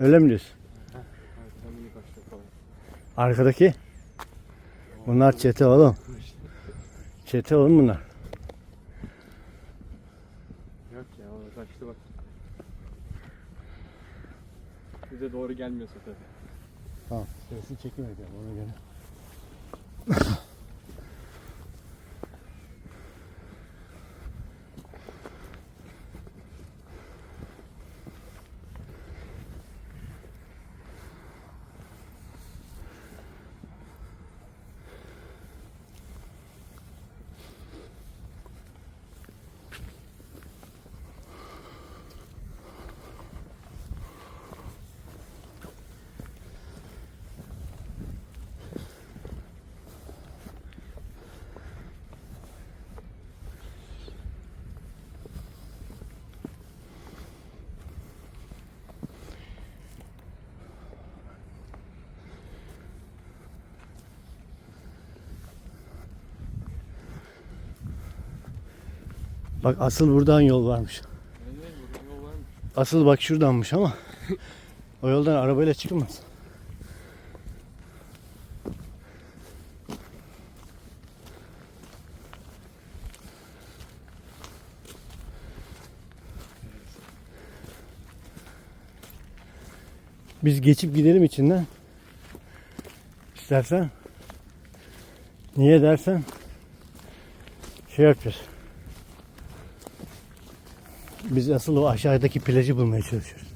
Öyle mi diyorsun? Arkadaki? Bunlar çete oğlum. Çete oğlum bunlar. Yok ya o kaçtı bak. Bize doğru gelmiyorsa tabii. Tamam. Sesini çekmeyeceğim ona göre. Bak asıl buradan yol varmış. Asıl bak şuradanmış ama o yoldan arabayla çıkılmaz. Biz geçip gidelim içinden. İstersen. Niye dersen şey yapacağız. Biz asıl o aşağıdaki plajı bulmaya çalışıyoruz.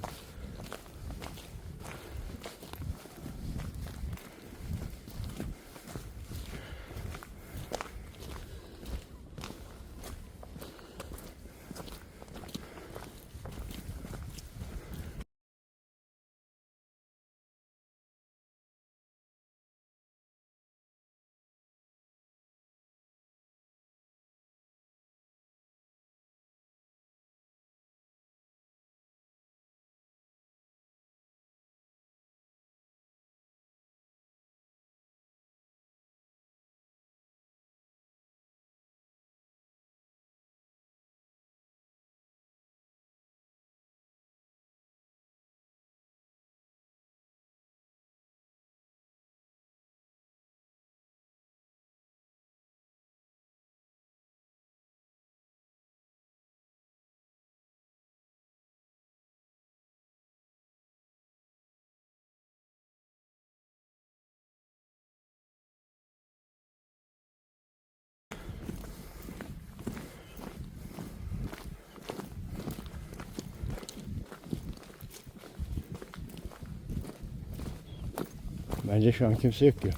Bence şu an kimse yok diyor.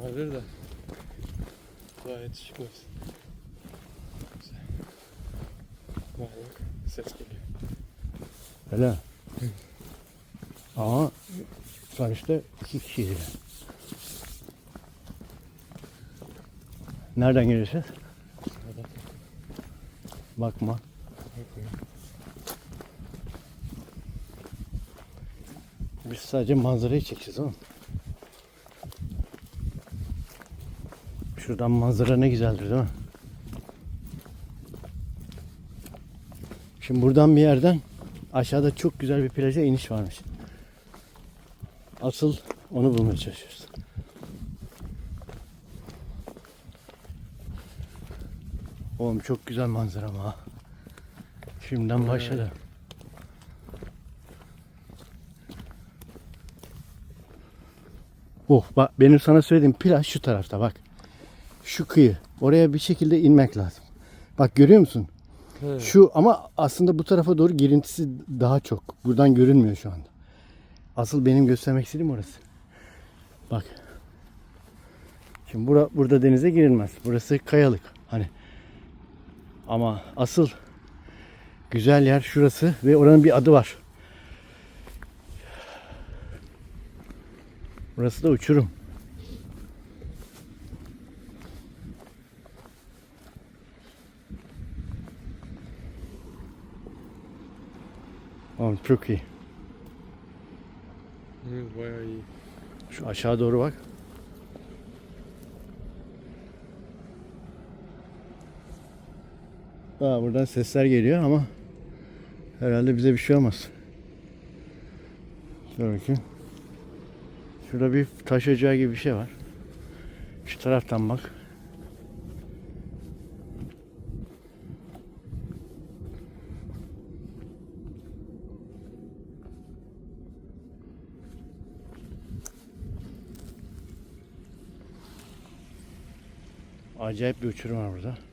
Vardır da. Gayet çıkmaz. Bak ses geliyor. Öyle. Ama sonuçta iki kişiydi. Nereden? Sağdan. Bakma. Bakıyorum. Biz sadece manzarayı çekeceğiz oğlum. Şuradan manzara ne güzeldir değil mi? Şimdi buradan bir yerden aşağıda çok güzel bir plaja iniş varmış. Asıl onu bulmaya çalışıyoruz. Oğlum çok güzel manzara ama. Şimdiden başladı. Oh bak benim sana söylediğim plaj şu tarafta bak. Şu kıyı. Oraya bir şekilde inmek lazım. Bak görüyor musun? He. Şu ama aslında bu tarafa doğru girintisi daha çok. Buradan görünmüyor şu anda. Asıl benim göstermek istediğim orası. Bak. Şimdi bura, burada denize girilmez. Burası kayalık. Hani ama asıl güzel yer şurası ve oranın bir adı var. Burası da uçurum. Oğlum çok iyi. Evet bayağı iyi. Şu aşağı doğru bak. Aa, buradan sesler geliyor ama Herhalde bize bir şey olmaz. Dur bakayım. Şurada bir taş ocağı gibi bir şey var. Şu taraftan bak. Acayip bir uçurum var burada.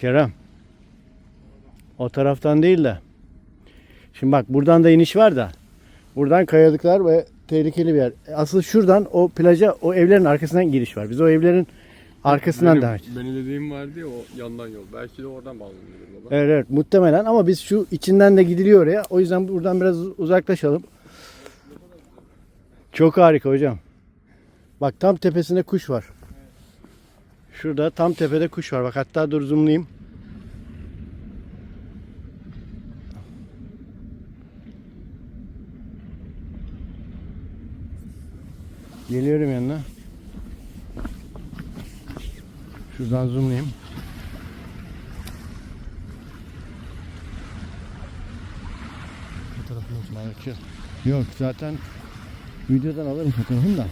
Kerem. O taraftan değil de. Şimdi bak buradan da iniş var da. Buradan kayalıklar ve tehlikeli bir yer. Asıl şuradan o plaja o evlerin arkasından giriş var. Biz o evlerin arkasından benim, devam edeceğiz. Benim dediğim vardı ya o yandan yol. Belki de oradan bağlanıyor baba. Evet, evet muhtemelen ama biz şu içinden de gidiliyor oraya. O yüzden buradan biraz uzaklaşalım. Çok harika hocam. Bak tam tepesinde kuş var. Şurada tam tepede kuş var. Bak hatta dur zoomlayayım. Geliyorum yanına. Şuradan zoomlayayım. Fotoğrafını Balıkçı. Yok zaten videodan alırım fotoğrafını da.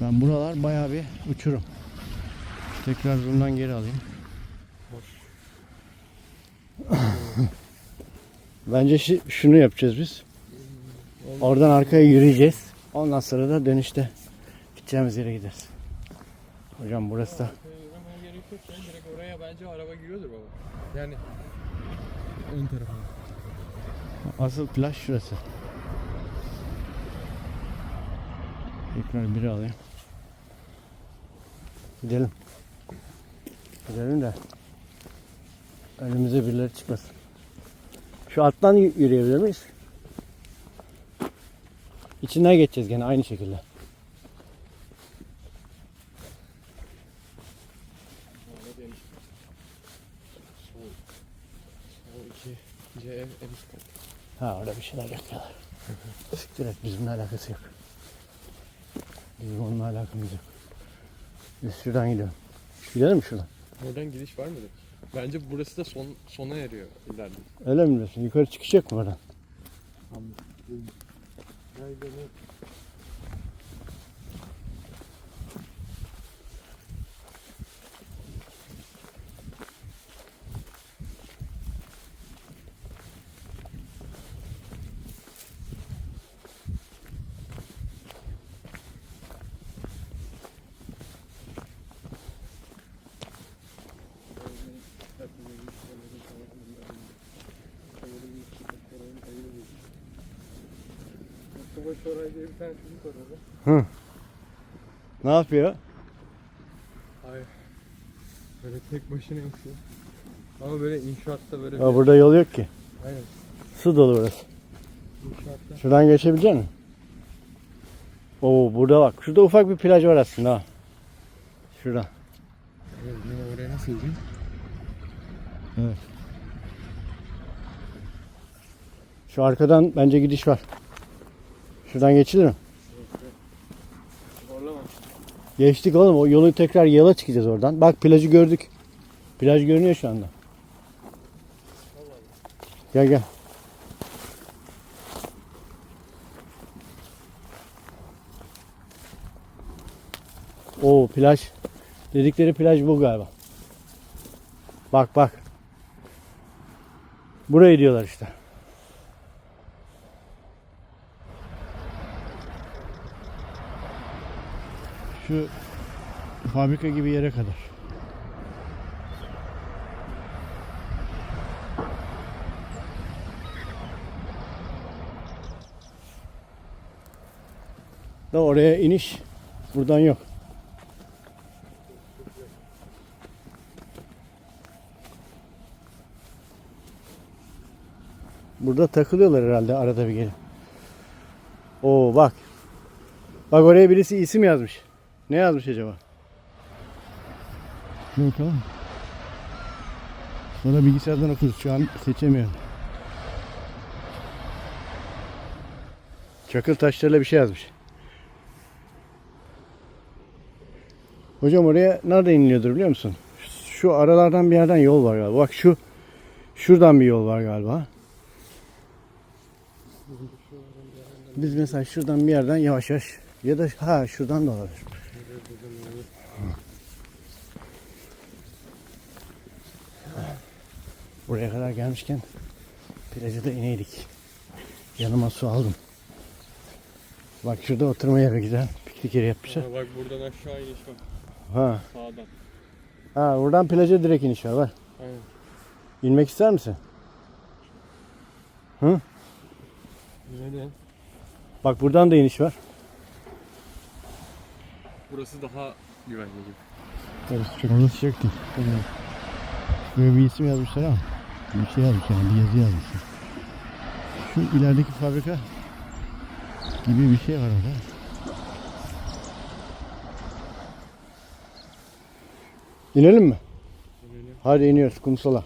Ben buralar bayağı bir uçurum. Tekrar zoom'dan geri alayım. Bence şi- şunu yapacağız biz. Oradan arkaya yürüyeceğiz. Ondan sonra da dönüşte gideceğimiz yere gideriz. Hocam burası da Yürümeye gerek yok ya. Direkt oraya bence araba giriyordur baba. Yani ön tarafa. asıl plaj şurası. Tekrar biri alayım. Gidelim. Gidelim de önümüze birileri çıkmasın. Şu alttan yürüyebilir miyiz? İçinden geçeceğiz gene aynı şekilde. Orada deniz. Sol. Sol 2. C en üst kat. Ha orada bir şeyler yapıyorlar. Siktir et bizimle alakası yok. Bizim onunla alakamız yok. Biz şuradan gidelim. Gidelim mi şuradan? Oradan gidiş var mıdır? Bence burası da son sona eriyor ileride. Öyle mi diyorsun? Yukarı çıkacak mı oradan? Mustafa Şoray diye bir tane çocuk var orada. Ne yapıyor? Ay. Böyle tek başına yaşıyor. Ama böyle inşaatta böyle Ya burada yol yok ki. Aynen. Su dolu burası. İnşaatta. Şuradan geçebilecek misin? Oo burada bak. Şurada ufak bir plaj var aslında ha. Şurada. Evet, yine oraya nasıl gideceğim? Evet. Şu arkadan bence gidiş var. Şuradan geçilir mi? Geçtik oğlum. O yolu tekrar yola çıkacağız oradan. Bak plajı gördük. Plaj görünüyor şu anda. Gel gel. Oo plaj. Dedikleri plaj bu galiba. Bak bak. Burayı diyorlar işte. Şu fabrika gibi yere kadar. Da oraya iniş buradan yok. Burada takılıyorlar herhalde arada bir gelip. Oo bak. Bak oraya birisi isim yazmış. Ne yazmış acaba? Dur bakalım. Sonra bilgisayardan okuruz. Şu an seçemiyorum. Çakıl taşlarıyla bir şey yazmış. Hocam oraya nerede iniliyordur biliyor musun? Şu aralardan bir yerden yol var galiba. Bak şu şuradan bir yol var galiba. Biz mesela şuradan bir yerden yavaş yavaş ya da ha şuradan da olabilir. Buraya kadar gelmişken plaja da ineydik. Yanıma su aldım. Bak şurada oturma yeri güzel. Piknik yeri yapmışlar. Ha, bak buradan aşağı iniş var. Ha. Sağdan. Ha buradan plaja direkt iniş var. Bak. Aynen. İnmek ister misin? Neden? Bak buradan da iniş var. Burası daha güvenli gibi. Evet, çok iniş yok değil. Böyle bir isim yazmışlar ama bir şey yazmış yani bir yazı yazmışlar. Şu ilerideki fabrika gibi bir şey var orada. İnelim mi? İnelim. Hadi iniyoruz kumsala.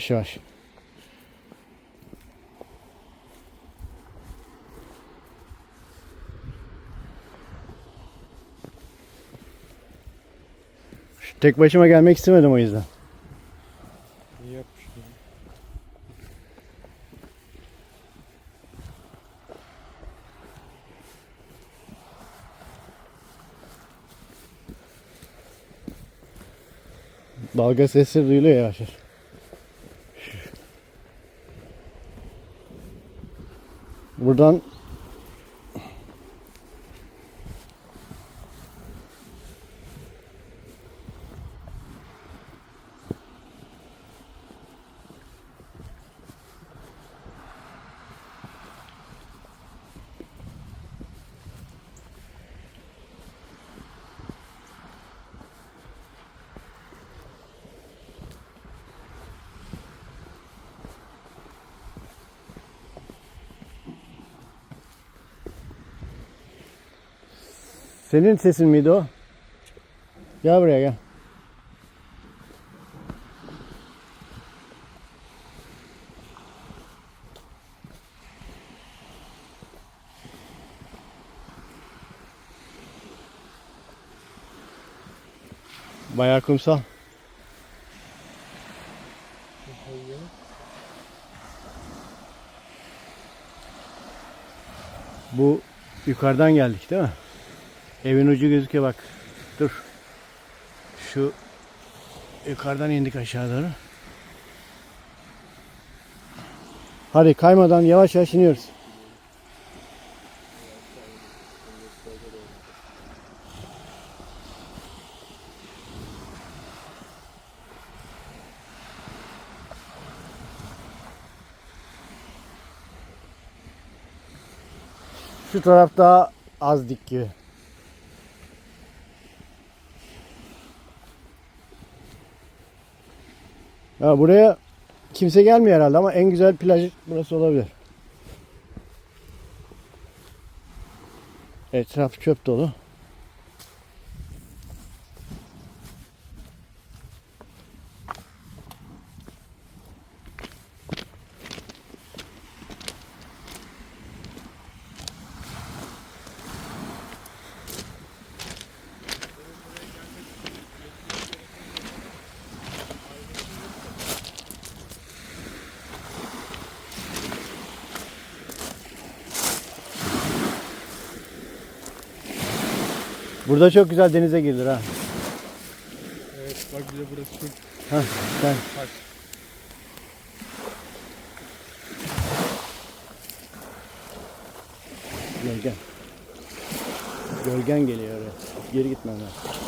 Yavaş yavaş. Tek başıma gelmek istemedim o yüzden. İyi. Dalga sesleri duyuluyor yavaş yavaş. Buradan senin sesin miydi o? Gel buraya gel. Bayağı kumsal. Bu yukarıdan geldik değil mi? Evin ucu gözüküyor bak. Dur. Şu yukarıdan indik aşağı doğru. Hadi kaymadan yavaş yavaş iniyoruz. Şu taraf daha az dik gibi. Ya buraya kimse gelmiyor herhalde ama en güzel plaj burası olabilir. Etraf çöp dolu. Burada çok güzel denize girilir ha. Evet bak bir de burası çok Heh, sen. taş. Gölgen. Gölgen geliyor oraya. Geri gitmem lazım.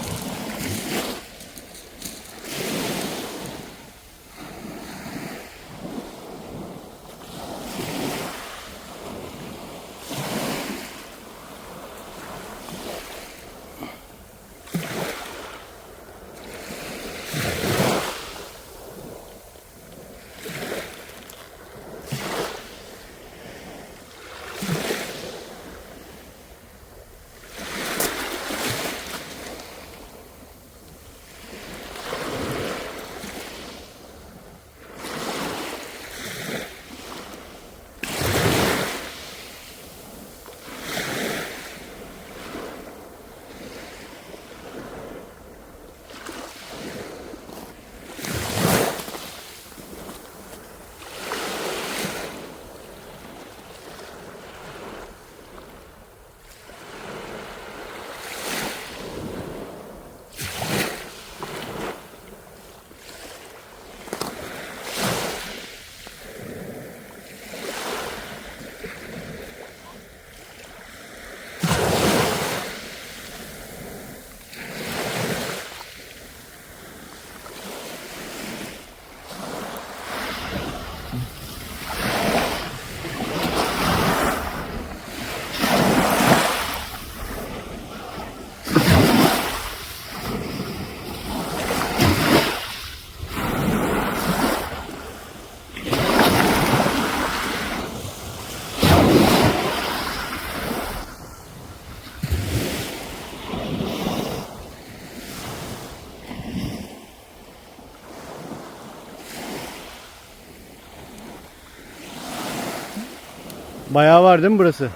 Bayağı var değil mi burası?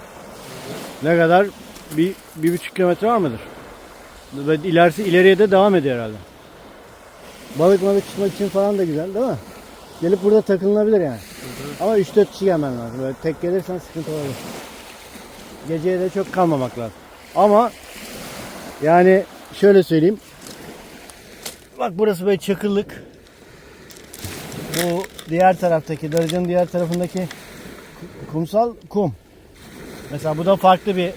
Ne kadar? Bir, bir buçuk kilometre var mıdır? Ve ilerisi ileriye de devam ediyor herhalde. Balık malık tutmak için falan da güzel değil mi? Gelip burada takılınabilir yani. Ama 3-4 kişi gelmen lazım. Böyle tek gelirsen sıkıntı olabilir. Geceye de çok kalmamak lazım. Ama yani şöyle söyleyeyim. Bak burası böyle çakıllık. Bu diğer taraftaki, darıcanın diğer tarafındaki kumsal kum. Mesela bu da farklı bir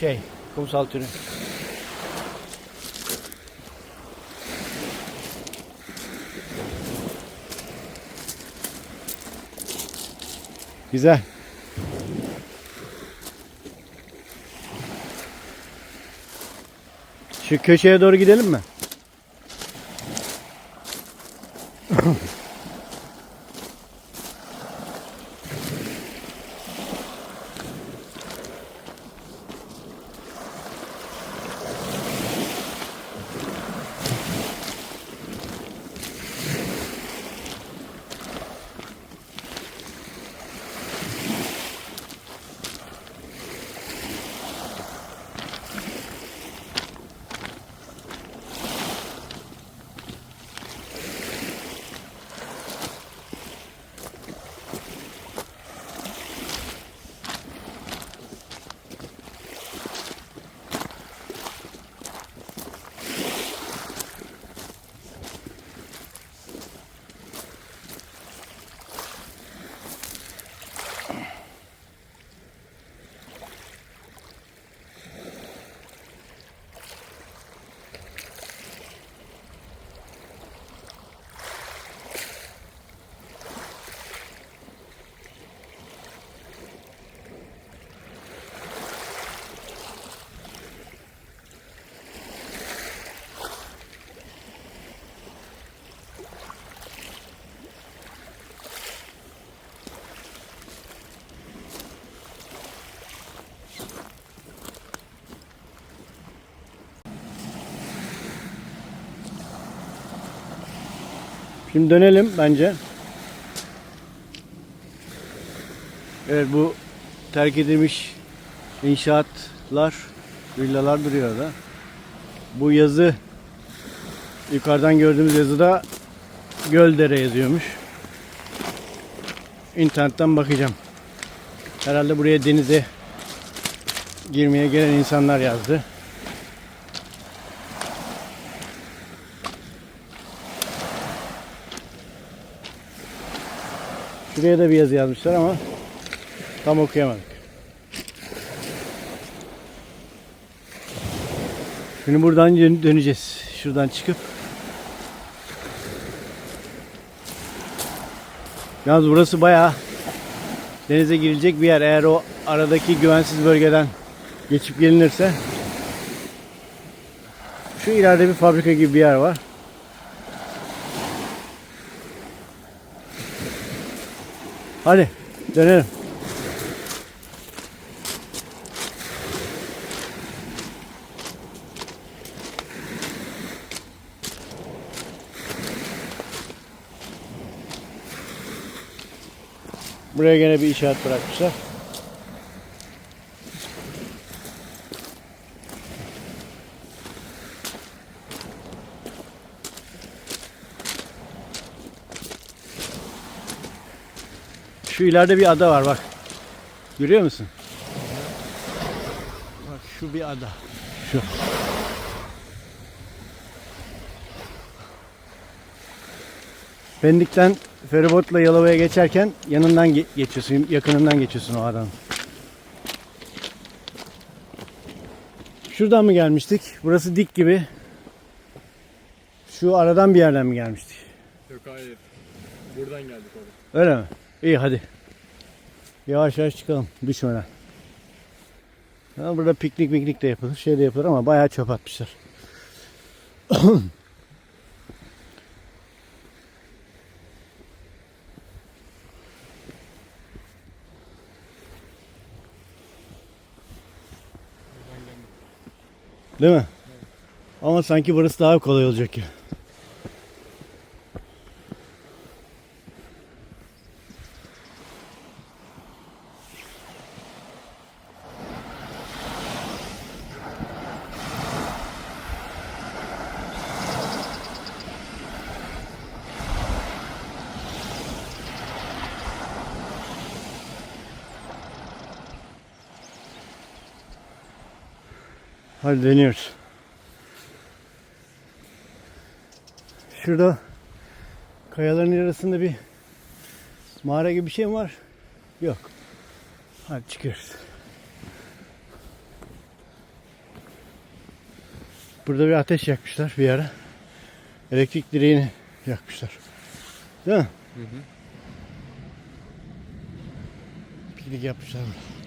şey, kumsal türü. Güzel. Şu köşeye doğru gidelim mi? Şimdi dönelim bence. Evet bu terk edilmiş inşaatlar, villalar duruyor orada. Bu yazı yukarıdan gördüğümüz yazıda Göldere yazıyormuş. İnternetten bakacağım. Herhalde buraya denize girmeye gelen insanlar yazdı. Şuraya da bir yazı yazmışlar ama tam okuyamadık. Şimdi buradan dön- döneceğiz. Şuradan çıkıp. Yalnız burası bayağı denize girilecek bir yer. Eğer o aradaki güvensiz bölgeden geçip gelinirse şu ileride bir fabrika gibi bir yer var. Hadi dönelim. Buraya gene bir işaret bırakmışlar. Şu ileride bir ada var bak. Görüyor musun? Bak şu bir ada. Şu. Pendik'ten feribotla Yalova'ya geçerken yanından ge- geçiyorsun, yakınından geçiyorsun o adanın. Şuradan mı gelmiştik? Burası dik gibi. Şu aradan bir yerden mi gelmiştik? Yok hayır. Buradan geldik oraya. Öyle mi? İyi hadi. Yavaş yavaş çıkalım düşmeden. Ya burada piknik miknik de yapılır, şey de yapılır ama bayağı çöp atmışlar. Değil mi? Ama sanki burası daha kolay olacak ya. Hadi deniyoruz. Şurada kayaların arasında bir mağara gibi bir şey mi var? Yok. Hadi çıkıyoruz. Burada bir ateş yakmışlar bir ara. Elektrik direğini yakmışlar. Değil mi? Hı hı. Piknik yapmışlar burada.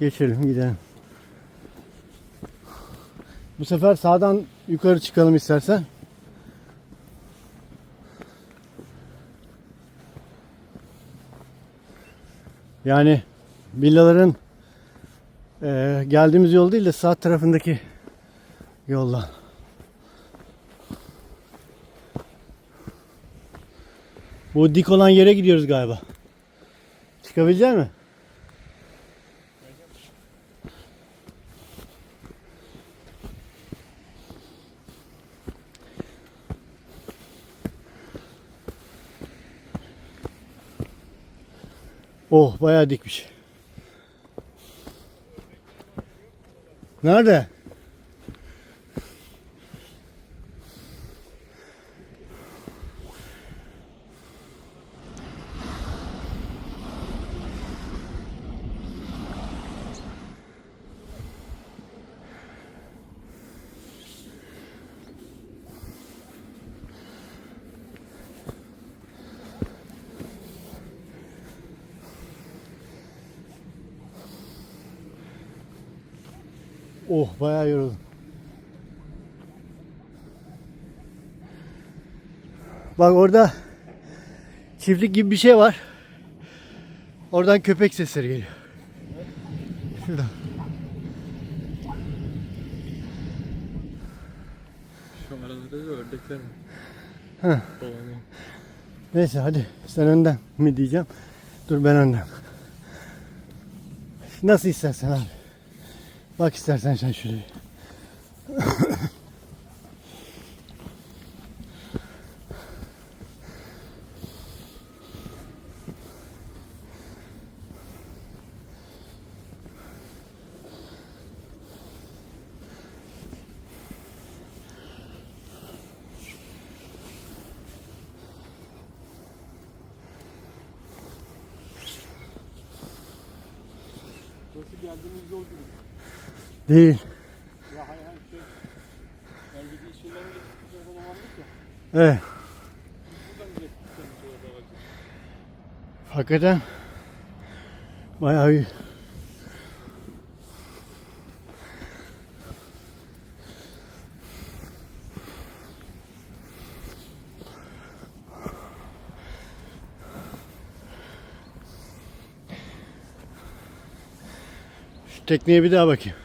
Geçelim gidelim. Bu sefer sağdan yukarı çıkalım istersen. Yani villaların eee, geldiğimiz yol değil de sağ tarafındaki yoldan. Bu dik olan yere gidiyoruz galiba. Çıkabilecek mi? Oh bayağı dikmiş. Nerede? Oh bayağı yoruldum. Bak orada çiftlik gibi bir şey var. Oradan köpek sesleri geliyor. Şurada. Şu arada da ördekler mi? Dolanıyor. Neyse hadi sen önden mi diyeceğim. Dur ben önden. Nasıl istersen abi. Bak istersen sen şuraya. Nasıl geldiğimiz yol gibi. Değil. Bir. Evet. Hakikaten bayağı. Şu tekneye bir daha bakayım.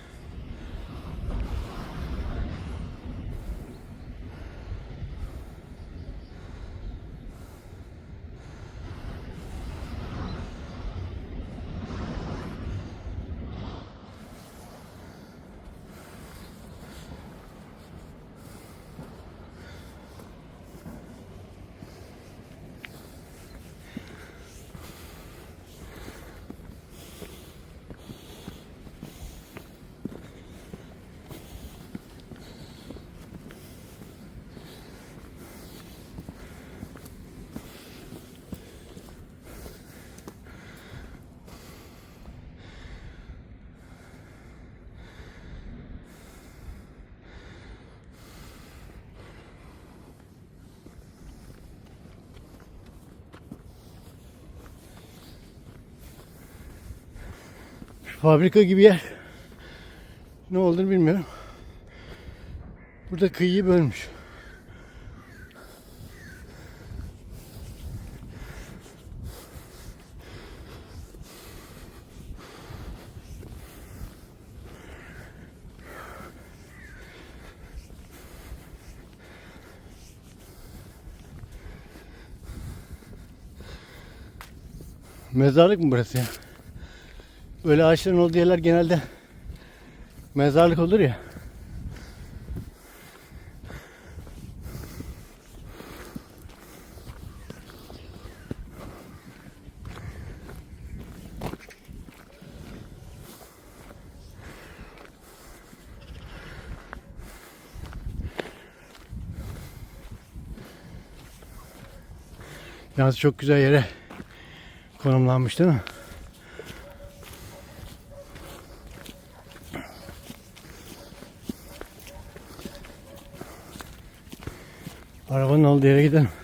fabrika gibi yer. Ne olduğunu bilmiyorum. Burada kıyıyı bölmüş. Mezarlık mı burası ya? Böyle ağaçların olduğu yerler genelde mezarlık olur ya. Yalnız çok güzel yere konumlanmış değil mi? Arabanın olduğu yere gidelim.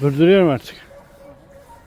Durduruyorum artık.